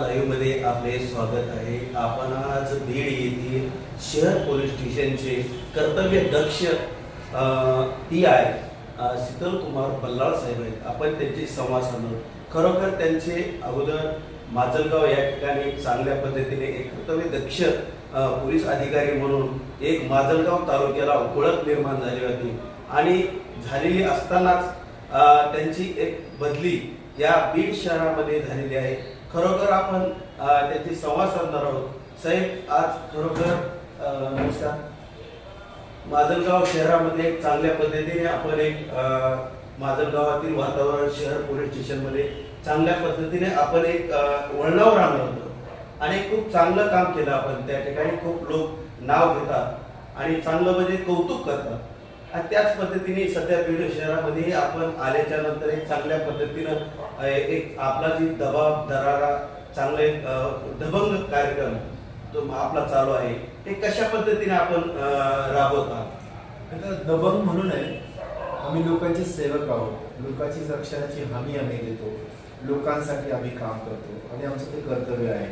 लाईव्हमध्ये आपले स्वागत आहे. आपण आज बीड येथील शहर पोलीस स्टेशनचे कर्तव्य दक्ष टी आय शीतल कुमार बल्लाळ साहेब आहेत. आपण त्यांची संवाद साधलो खरोखर त्यांचे अगोदर माजलगाव या ठिकाणी चांगल्या पद्धतीने एक कर्तव्य दक्ष पोलीस अधिकारी म्हणून एक माजलगाव तालुक्याला ओळख निर्माण झाली होती. आणि झालेली असतानाच त्यांची एक बदली या बीड शहरामध्ये झालेली आहे. खरोखर आपण त्याची संवाद साधणार आहोत. साहेब आज खरोखर नमस्कार. माजलगाव शहरामध्ये एक चांगल्या पद्धतीने आपण एक माजलगावातील वातावरण शहर पोलीस स्टेशनमध्ये चांगल्या पद्धतीने आपण एक वळणावर आणलं होतं. आणि खूप चांगलं काम केलं आपण. त्या ठिकाणी खूप लोक नाव घेतात आणि चांगलं म्हणजे कौतुक करतात. त्याच पद्धतीने सध्या बीड शहरामध्ये आपण आल्याच्यानंतर एक चांगल्या पद्धतीनं एक आपला जी दबाव दरारा चांगला एक दबंग कार्यक्रम तो आपला चालू आहे ते कशा पद्धतीने आपण राबवत? आहात दबंग म्हणून आहे आम्ही लोकांचे सेवक आहोत. लोकांची रक्षणाची हमी आम्ही देतो. लोकांसाठी आम्ही काम करतो. आणि आमचं ते कर्तव्य आहे.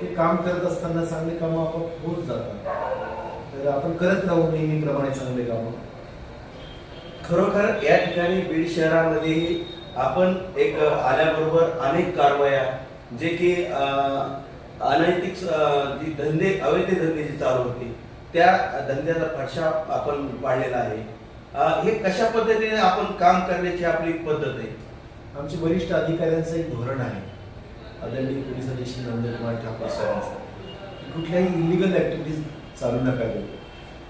ते काम करत असताना चांगले कामं आपण होत जातात. तर आपण करत राहू नेहमीप्रमाणे चांगले कामं. खरोखर या ठिकाणी बीड शहरामध्येही आपण एक आल्याबरोबर अनेक कारवाया जे की अनैतिक जी धंदे अवैध धंदे जे चालू होते त्या धंद्याचा फडशा आपण पाडलेला आहे. हे कशा पद्धतीने आपण काम करण्याची आपली पद्धत आहे? आमचे वरिष्ठ अधिकाऱ्यांचं एक धोरण आहे. आदरणीय पोलीस अधीक्षक नंदकुमार ठाकूर साहेबांचं. कुठल्याही इलिगल ऍक्टिव्हिटीज चालू नका देऊ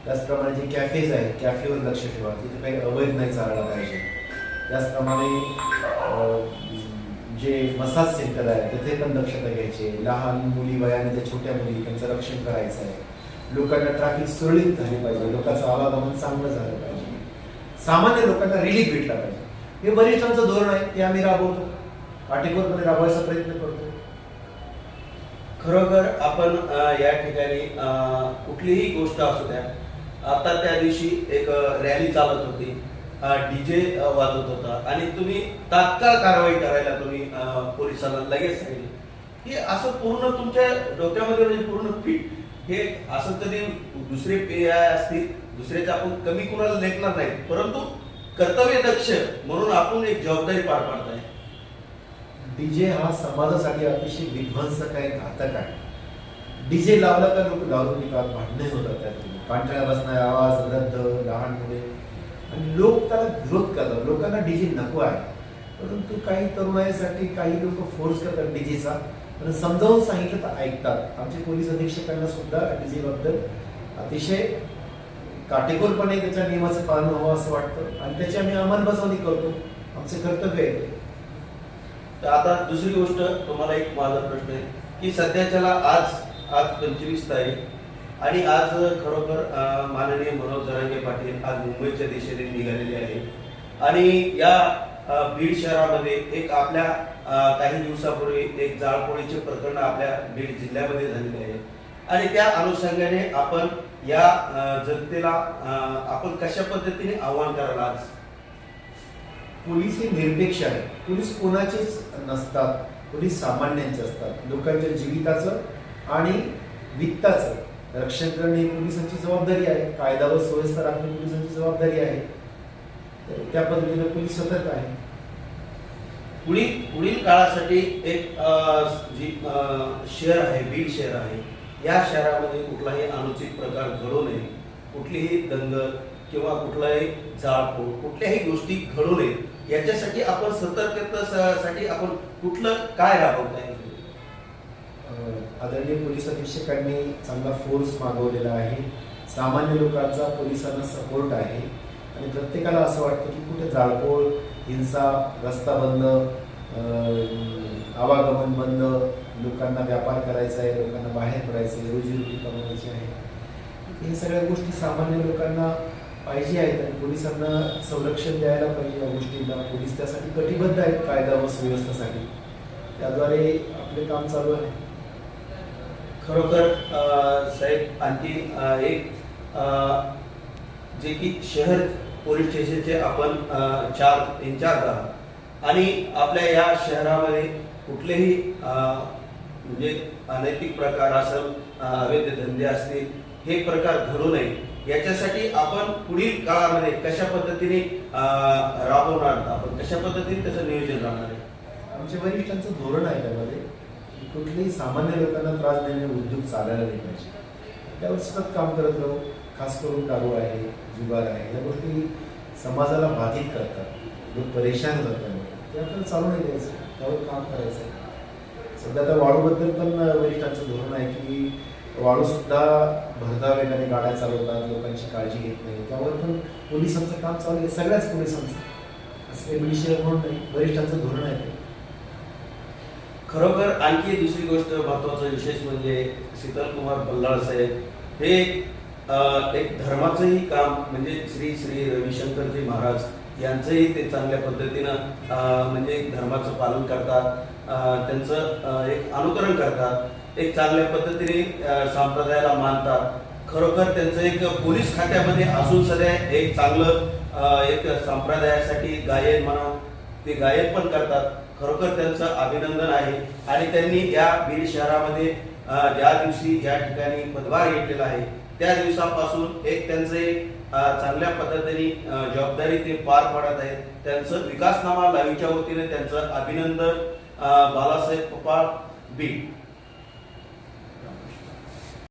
त्याचप्रमाणे जे कॅफेज आहेत कॅफेवर लक्ष ठेवा. तिथे काही अवैध नाही चालला पाहिजे. त्याचप्रमाणे जे मसाज सेंटर आहे तिथे पण दक्षता घ्यायची लहान मुली वयाने त्या छोट्या मुली त्यांचं रक्षण करायचं आहे. लोकांना ट्रॅफिक सुरळीत झाली पाहिजे. लोकांचं आवागमन चांगलं झालं पाहिजे. सामान्य लोकांना रिलीफ भेटला पाहिजे. हे वरिष्ठांचं धोरण आहे ते आम्ही राबवतो. काटेकोरपणे राबवायचा प्रयत्न करतो. खरोखर आपण या ठिकाणी कुठलीही गोष्ट असू द्या आता त्या दिवशी एक रॅली चालत होती. डीजे वाजवत होता. आणि तुम्ही तात्काळ कारवाई करायला तुम्ही पोलिसांना लगेच सांगितलं. हे असं पूर्ण तुमच्या डोक्यामध्ये म्हणजे पूर्ण फिट. हे असं कधी दुसरे पे असतील दुसऱ्याचे आपण कमी कुणाला लेखणार नाही. परंतु कर्तव्य दक्ष म्हणून आपण एक जबाबदारी पार पाडताय. डीजे हा समाजासाठी अतिशय विध्वंसक आहे घातक आहे. डीजे लावला का लोक दारू पितात भांडणे होतात त्यातून. पांचाळ्या बसणारे आवाज वृद्ध लहान मुले आणि लोक त्याला विरोध करतात. लोकांना डीजे नको आहे. परंतु काही तरुणाईसाठी काही लोक फोर्स करतात डीजेचा पण समजावून सांगितलं तर ऐकतात. आमचे पोलीस अधीक्षकांना सुद्धा डीजे बद्दल अतिशय काटेकोरपणे त्याच्या नियमाचं पालन व्हावं असं वाटतं. आणि त्याची आम्ही अंमलबजावणी करतो. आमचे कर्तव्य आहे तर आता दुसरी गोष्ट तुम्हाला एक माझा प्रश्न आहे की सध्याच्याला आज आज पंचवीस तारीख आणि आज खरोखर माननीय मनोज जरांगे पाटील आज मुंबईच्या दिशेने निघालेले आहेत. आणि या बीड शहरामध्ये एक आपल्या काही दिवसापूर्वी एक जाळपोळीचे प्रकरण आपल्या बीड जिल्ह्यामध्ये झालेले आहे. आणि त्या अनुषंगाने आपण या जनतेला आपण कशा पद्धतीने आव्हान कराल आज? पोलीस हे निरपेक्ष आहे पोलीस कोणाचेच नसतात. पोलीस सामान्यांचे असतात. लोकांच्या जीविताचं आणि वित्ताचं. रक्षण करणे ही पोलिसांची जबाबदारी आहे. कायदा व सुव्यवस्था राखणे पोलिसांची जबाबदारी आहे. तर त्या पद्धतीने पोलीस सतर्क आहे. पुढील पुढील काळासाठी एक जी शहर आहे बीड शहर आहे या शहरामध्ये कुठलाही अनुचित प्रकार घडू नये. कुठलीही दंगल किंवा कुठलाही जाळपोळ कुठल्याही गोष्टी घडू नये. याच्यासाठी आपण सतर्कतेसाठी आपण कुठलं काय राबवता येईल आदरणीय पोलीस अधीक्षकांनी चांगला फोर्स मागवलेला आहे. सामान्य लोकांचा पोलिसांना सपोर्ट आहे. आणि प्रत्येकाला असं वाटतं की कुठे जाळपोळ हिंसा रस्ता बंद आवागमन बंद लोकांना व्यापार करायचा आहे लोकांना बाहेर पडायचं आहे रोजीरोटी कमवायची आहे. हे सगळ्या गोष्टी सामान्य लोकांना पाहिजे आहेत आणि पोलिसांना संरक्षण द्यायला पाहिजे या गोष्टींना. पोलीस त्यासाठी कटिबद्ध आहेत कायदा व सुव्यवस्थेसाठी. त्याद्वारे आपले काम चालू आहे. खरोखर साहेब आणखी एक जे की शहर पोलीस स्टेशनचे आपण चार इन्चार्ज आहात. आणि आपल्या या शहरामध्ये कुठलेही म्हणजे अनैतिक प्रकार असेल अवैध धंदे असतील हे प्रकार घडू नये. याच्यासाठी आपण पुढील काळामध्ये कशा पद्धतीने राबवणार आपण कशा पद्धतीने त्याचं नियोजन राहणार आहे? आमच्या वरिष्ठांचं धोरण आहे त्यामध्ये. कुठल्याही सामान्य लोकांना त्रास देणे उद्योग चालायला नाही पाहिजे. त्यावर सतत काम करत राहू खास करून दारू आहे जुगार आहे या गोष्टी समाजाला बाधित करतात. लोक परेशान करतात ते आपल्याला चालू नाही द्यायचं त्यावर काम करायचं. सध्या आता वाळूबद्दल पण वरिष्ठांचं धोरण आहे की वाळूसुद्धा भरधाव वेगाने गाड्या चालवतात लोकांची काळजी घेत नाही. त्यावर पण पोलिसांचं काम चालू आहे सगळ्याच पोलिसांचं. असं काही विषय म्हणून नाही वरिष्ठांचं धोरण आहे ते. खरोखर आणखी दुसरी गोष्ट महत्वाचं विशेष म्हणजे शीतल कुमार बल्लाळ साहेब हे एक धर्माचंही काम म्हणजे श्री श्री रविशंकरजी महाराज यांचंही ते चांगल्या पद्धतीनं म्हणजे एक धर्माचं पालन करतात. त्यांचं एक अनुकरण करतात. एक चांगल्या पद्धतीने संप्रदायाला मानतात. खरोखर त्यांचं एक पोलीस खात्यामध्ये असून सध्या एक चांगलं एक संप्रदायासाठी गायन म्हणा ते गायन पण करतात. खरोखर त्यांचं अभिनंदन आहे. आणि त्यांनी या बीड शहरामध्ये ज्या दिवशी या ठिकाणी पदभार घेतलेला आहे त्या दिवसापासून एक त्यांचे चांगल्या पद्धतीने जबाबदारी ते पार पाडत आहेत. त्यांचं विकासनामा लाईव्हच्या वतीने त्यांचं अभिनंदन बालासाहेब पप्पा बीड.